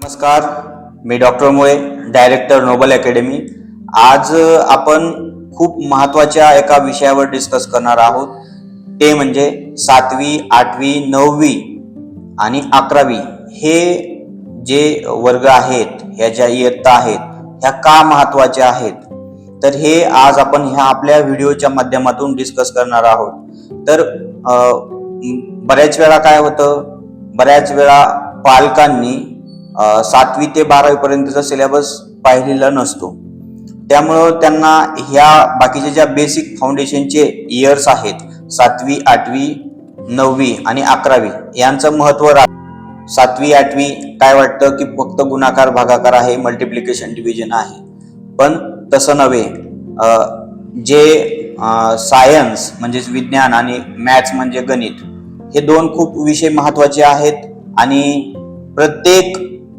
नमस्कार मी doctor Mule director Noble Academy. आज आपण खूप महत्त्वाच्या एका विषयावर डिस्कस करणार आहोत. ते म्हणजे सातवी आठवी नववी आणि अकरावी हे जे वर्ग आहेत ह्या ज्या इयत्ता आहेत ह्या का महत्त्वाच्या आहेत? तर हे आज आपण ह्या आपल्या व्हिडिओच्या माध्यमातून डिस्कस करणार आहोत. तर बऱ्याच वेळा काय होतं? बऱ्याच वेळा पालकांनी सातवी ते बारावी पर्यंतचा सिलेबस पाहिलेला नसतो. त्यामुळं त्यांना ह्या बाकीच्या ज्या बेसिक फाउंडेशनचे इयर्स आहेत सातवी आठवी नववी आणि अकरावी यांचं महत्त्व राह सातवी आठवी काय वाटतं की फक्त गुणाकार भागाकार आहे मल्टिप्लिकेशन डिव्हिजन आहे. पण तसं नव्हे. जे सायन्स म्हणजेच विज्ञान आणि मॅथ्स म्हणजे गणित हे दोन खूप विषय महत्त्वाचे आहेत आणि प्रत्येक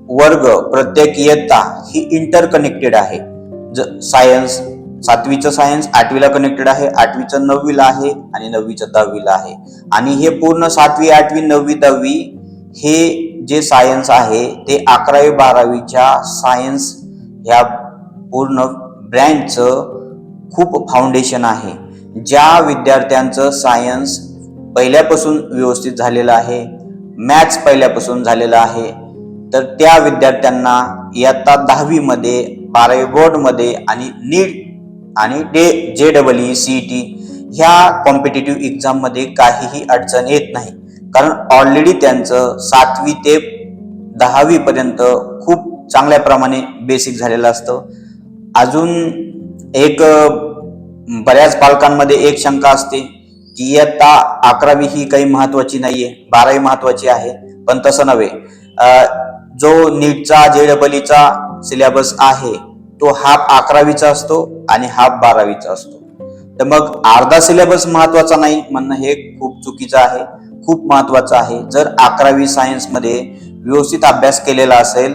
वर्ग प्रत्येक इयत्ता ही इंटरकनेक्टेड आहे. ज सायन्स सातवीचं सायन्स आठवीला कनेक्टेड आहे आठवीचं नववीला आहे आणि नववीचं दहावीला आहे. आणि हे पूर्ण सातवी आठवी नववी दहावी हे जे सायन्स आहे ते अकरावी बारावीच्या सायन्स ह्या पूर्ण ब्रँडचं खूप फाउंडेशन आहे. ज्या विद्यार्थ्यांचं सायन्स पहिल्यापासून व्यवस्थित झालेलं आहे मॅथ्स पहिल्यापासून झालेलं आहे तर त्या विद्यार्थ्यांना इयत्ता दहावीमध्ये बारावी बोर्डमध्ये आणि नीट आणि day J double E C T ह्या कॉम्पिटेटिव्ह एक्झाममध्ये काहीही अडचण येत नाही. कारण ऑलरेडी त्यांचं सातवी ते दहावीपर्यंत खूप चांगल्या प्रमाणे बेसिक झालेलं असतं. अजून एक बऱ्याच पालकांमध्ये एक शंका असते की इयत्ता अकरावी ही काही महत्वाची नाहीये बारावी महत्वाची आहे पण तसं नव्हे. जो नीटचा जेडबलीचा सिलेबस आहे तो हाफ अकरावीचा असतो आणि हाफ बारावीचा असतो. तर मग अर्धा सिलेबस महत्त्वाचा नाही म्हणणं हे खूप चुकीचं आहे खूप महत्वाचं आहे. जर अकरावी सायन्समध्ये व्यवस्थित अभ्यास केलेला असेल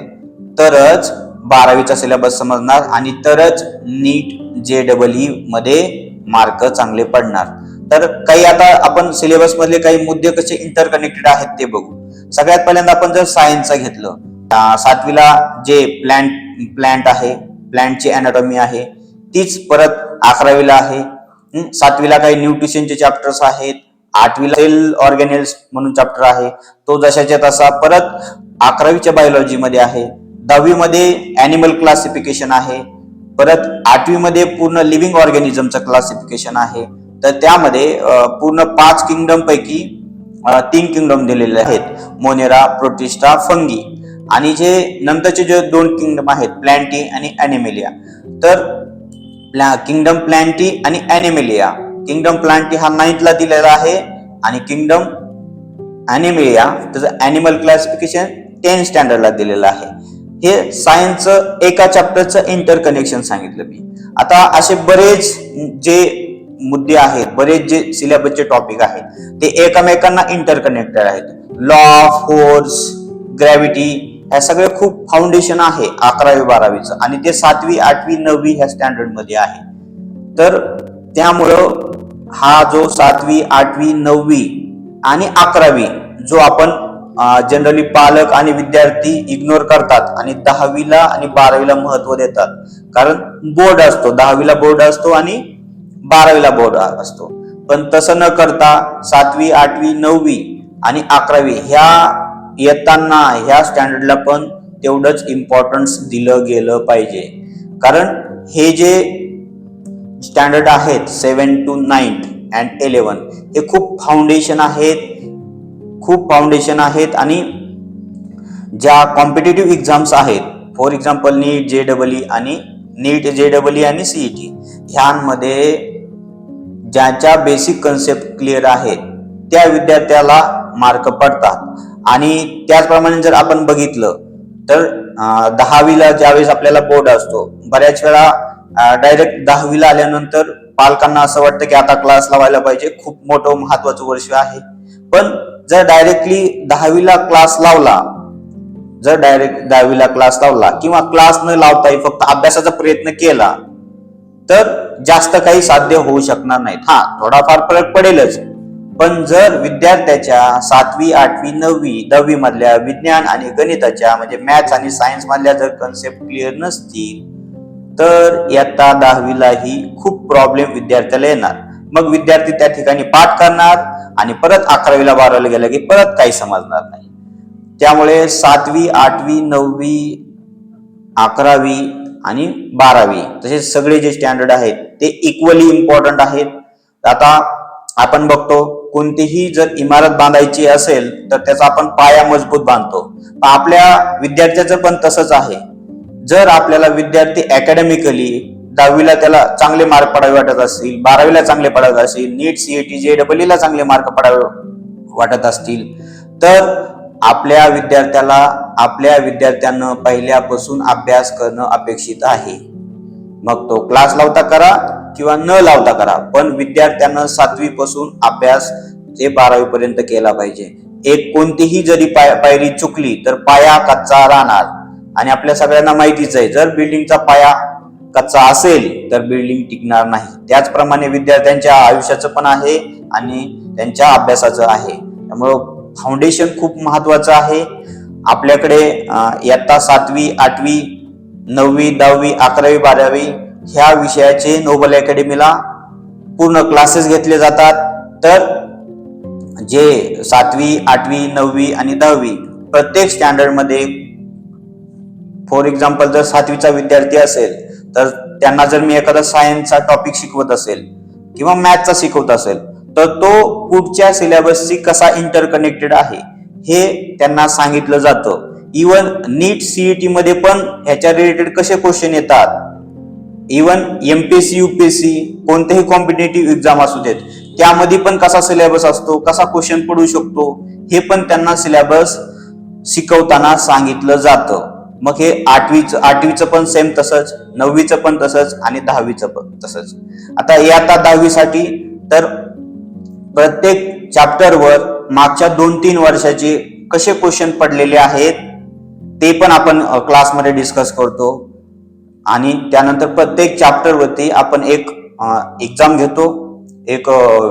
तरच बारावीचा सिलेबस समजणार आणि तरच नीट जे डबल ई मध्ये मार्क चांगले पडणार. तर काही आता आपण सिलेबस मधले काही मुद्दे कसे इंटरकनेक्टेड आहेत ते बघू. सगळ्यात पहिल्यांदा आपण जर सायन्सचा घेतलं सातवीला जे प्लॅन्ट प्लॅन्ट आहे प्लॅन्टची अनाटॉमी आहे तीच परत अकरावीला आहे. सातवीला काही न्यूट्रिशनचे चॅप्टर्स आहेत आठवीला सेल ऑर्गॅनिल्स म्हणून चॅप्टर आहे. तो जशाच्या तसा परत अकरावीच्या बायोलॉजीमध्ये आहे. दहावीमध्ये ॲनिमल क्लासिफिकेशन आहे. परत आठवीमध्ये पूर्ण लिव्हिंग ऑर्गॅनिझमचं क्लासिफिकेशन आहे. तर त्यामध्ये पूर्ण पाच किंगडमपैकी तीन किंगडम दिलेले आहेत. Monera protista fungi. आणि जे नंतरचे जे दोन किंगडम आहेत प्लॅन्टी आणि अॅनिमेलिया तर किंगडम प्लॅन्टी आणि अॅनिमेलिया किंगडम प्लांटी हा नाईन्थला दिलेला आहे आणि किंगडम अॅनिमेलिया त्याचं अॅनिमल क्लासिफिकेशन टेन स्टँडर्डला दिलेलं आहे. हे सायन्सचं एका चॅप्टरचं इंटरकनेक्शन सांगितलं मी. आता असे बरेच जे मुद्दे आहेत बरेच जे सिलेबसचे टॉपिक आहेत ते एकमेकांना इंटरकनेक्टेड आहेत. लॉ फोर्स ग्रॅव्हिटी ह्या सगळं खूप फाउंडेशन आहे अकरावी बारावीचं. आणि ते सातवी आठवी नववी ह्या स्टँडर्डमध्ये आहे. तर त्यामुळं हा जो सातवी आठवी नववी आणि अकरावी जो आपण जनरली पालक आणि विद्यार्थी इग्नोर करतात आणि दहावीला आणि बारावीला महत्त्व देतात. कारण बोर्ड असतो. दहावीला बोर्ड असतो आणि बारावीला बोर्ड असतो. पण तसं न करता सातवी आठवी नववी आणि अकरावी ह्या येताना ह्या स्टँडर्डला पण तेवढंच इम्पॉर्टन्स दिलं गेलं पाहिजे. कारण हे जे स्टँडर्ड आहेत seven to nine and eleven हे खूप फाउंडेशन आहेत खूप फाउंडेशन आहेत आणि ज्या कॉम्पिटेटिव्ह एक्झाम्स आहेत for example NEET J double E आणि नीट जे डबल ई आणि सीईटी ह्यांमध्ये ज्याच्या बेसिक कन्सेप्ट क्लिअर आहेत त्या विद्यार्थ्याला मार्क पडतात. आणि त्याचप्रमाणे जर आपण बघितलं तर दहावीला ज्यावेळेस आपल्याला बोर्ड असतो बऱ्याच वेळा डायरेक्ट दहावीला आल्यानंतर पालकांना असं वाटतं की आता क्लास लावायला पाहिजे खूप मोठं महत्वाचं वर्ष आहे. पण जर डायरेक्टली दहावीला क्लास लावला जर डायरेक्ट दहावीला क्लास लावला किंवा क्लास न लावताही फक्त अभ्यासाचा प्रयत्न केला तर जास्त काही साध्य होऊ शकणार नाहीत. हा थोडाफार फरक पडेलच. पण जर विद्यार्थ्याच्या सातवी आठवी नववी दहावी मधल्या विज्ञान आणि गणिताच्या म्हणजे मॅथ्स आणि सायन्स मधल्या जर कन्सेप्ट क्लिअर नसतील तर इयत्ता दहावीलाही खूप प्रॉब्लेम विद्यार्थ्याला येणार. मग विद्यार्थी त्या ठिकाणी पाठ करणार आणि परत अकरावीला बारावीला गेला की परत काही समजणार नाही. त्यामुळे सातवी आठवी नववी अकरावी आणि बारावी तसेच सगळे जे स्टँडर्ड आहेत ते इक्वली इम्पॉर्टंट आहेत. आता आपण बघतो कोणतीही जर इमारत बांधायची असेल तर त्याचा आपण पाया मजबूत बांधतो. आपल्या विद्यार्थ्याचं पण तसंच आहे. जर आपल्याला विद्यार्थी अकॅडमिकली दहावीला त्याला चांगले मार्क पडावे वाटत असतील बारावीला चांगले पडत असतील नीट सीएटी जे डबल ला चांगले मार्क पडावे वाटत असतील तर आपल्या विद्यार्थ्याला आपल्या विद्यार्थ्यांना पहिल्यापासून अभ्यास करणं अपेक्षित आहे. मग तो क्लास लावता करा किंवा न लावता करा पण विद्यार्थ्यांना सातवीपासून अभ्यास ते बारावीपर्यंत केला पाहिजे. एक कोणतीही जरी पाय- पायरी चुकली तर पाया कच्चा राहणार. आणि आपल्या सगळ्यांना माहितीच आहे जर बिल्डिंगचा पाया कच्चा असेल तर बिल्डिंग टिकणार नाही. त्याचप्रमाणे विद्यार्थ्यांच्या आयुष्याचं पण आहे आणि त्यांच्या अभ्यासाचं आहे. त्यामुळं फाउंडेशन खूप महत्वाचं आहे. आपल्याकडे इयत्ता सातवी आठवी नववी दहावी अकरावी बारावी ह्या विषयाचे नोबल अकॅडमीला पूर्ण क्लासेस घेतले जातात. तर जे सातवी आठवी नववी आणि दहावी प्रत्येक स्टँडर्डमध्ये फॉर एक्झाम्पल जर सातवीचा विद्यार्थी असेल तर त्यांना जर मी एखादा सायन्सचा टॉपिक शिकवत असेल किंवा मॅथचा शिकवत असेल तर तो कुठच्या सिलेबसशी कसा इंटरकनेक्टेड आहे हे त्यांना सांगितलं जातं. इवन नीट सीईटी मध्ये पण ह्याच्या रिलेटेड कसे क्वेश्चन येतात इवन एस सी कोणतेही कॉम्पिटेटिव्ह एक्झाम असू देत त्यामध्ये पण कसा सिलेबस असतो कसा क्वेश्चन पडू शकतो हे पण त्यांना सिलेबस शिकवताना सांगितलं जातं. मग हे आठवीचं आठवीचं पण सेम तसंच नववीचं पण तसंच आणि दहावीचं पण तसंच. आता हे आता दहावीसाठी तर प्रत्येक चॅप्टरवर मागच्या दोन तीन वर्षाचे कसे क्वेश्चन पडलेले आहेत ते पण आपण क्लासमध्ये डिस्कस करतो. आणि त्यानंतर प्रत्येक चॅप्टरवरती आपण एक एक्झाम घेतो. एक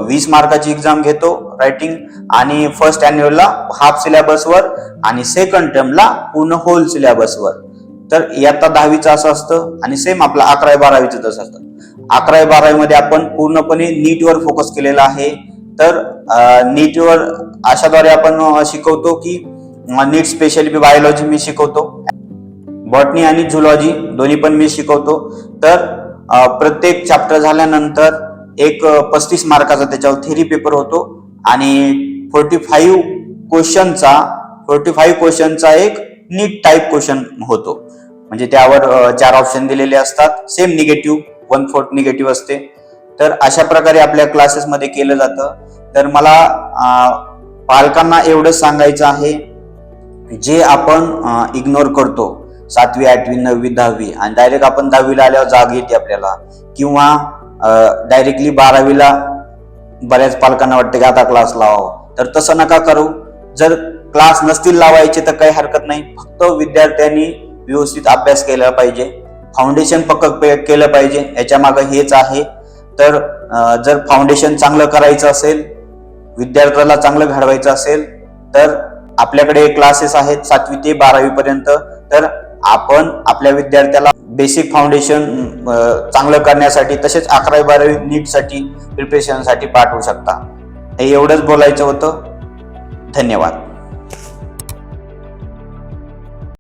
वीस मार्काची एक्झाम घेतो रायटिंग आणि फर्स्ट अॅन्युअलला हाफ सिलेबसवर आणि सेकंड टर्मला पूर्ण होल सिलेबसवर तर इयत्ता दहावीचं असं असतं आणि सेम आपलं अकरावी बारावीचं तसं असतं. अकरावी बारावीमध्ये आपण पूर्णपणे नीटवर फोकस केलेला आहे. तर नीटवर अशाद्वारे आपण शिकवतो की नीट स्पेशली बायोलॉजी मी शिकवतो. बॉटनी आणि झुलॉजी दोन्ही पण मी शिकवतो. तर प्रत्येक चॅप्टर झाल्यानंतर एक पस्तीस मार्काचा त्याच्यावर थेरी पेपर होतो. आणि फोर्टी फाईव्ह क्वेश्चनचा फोर्टी फाईव्ह क्वेश्चनचा एक नीट टाईप क्वेश्चन होतो. म्हणजे त्यावर चार ऑप्शन दिलेले असतात. Same negative one fourth negative असते. तर अशा प्रकारे आपल्या क्लासेसमध्ये केलं जातं. तर मला पालकांना एवढंच सांगायचं आहे जे आपण इग्नोर करतो. सातवी आठवी नववी दहावी. आणि डायरेक्ट आपण दहावीला आल्यावर जाग येते आपल्याला. किंवा डायरेक्टली बारावीला बऱ्याच पालकांना वाटतं की आता क्लास लावावं. तर तसं नका करू. जर क्लास नसतील लावायचे तर काही हरकत नाही. फक्त विद्यार्थ्यांनी व्यवस्थित अभ्यास केला पाहिजे. फाउंडेशन पक्क केलं पाहिजे. याच्यामाग हेच आहे. तर जर फाउंडेशन चांगलं करायचं असेल विद्यार्थ्याला चांगलं घडवायचं असेल तर आपल्याकडे क्लासेस आहेत सातवी ते बारावी पर्यंत तर आपण आपल्या विद्यार्थ्याला बेसिक फाउंडेशन चांगलं करण्यासाठी तसेच अकरावी बारावी नीटसाठी प्रिपरेशनसाठी पाठवू शकता. हे एवढंच बोलायचं होतं. धन्यवाद.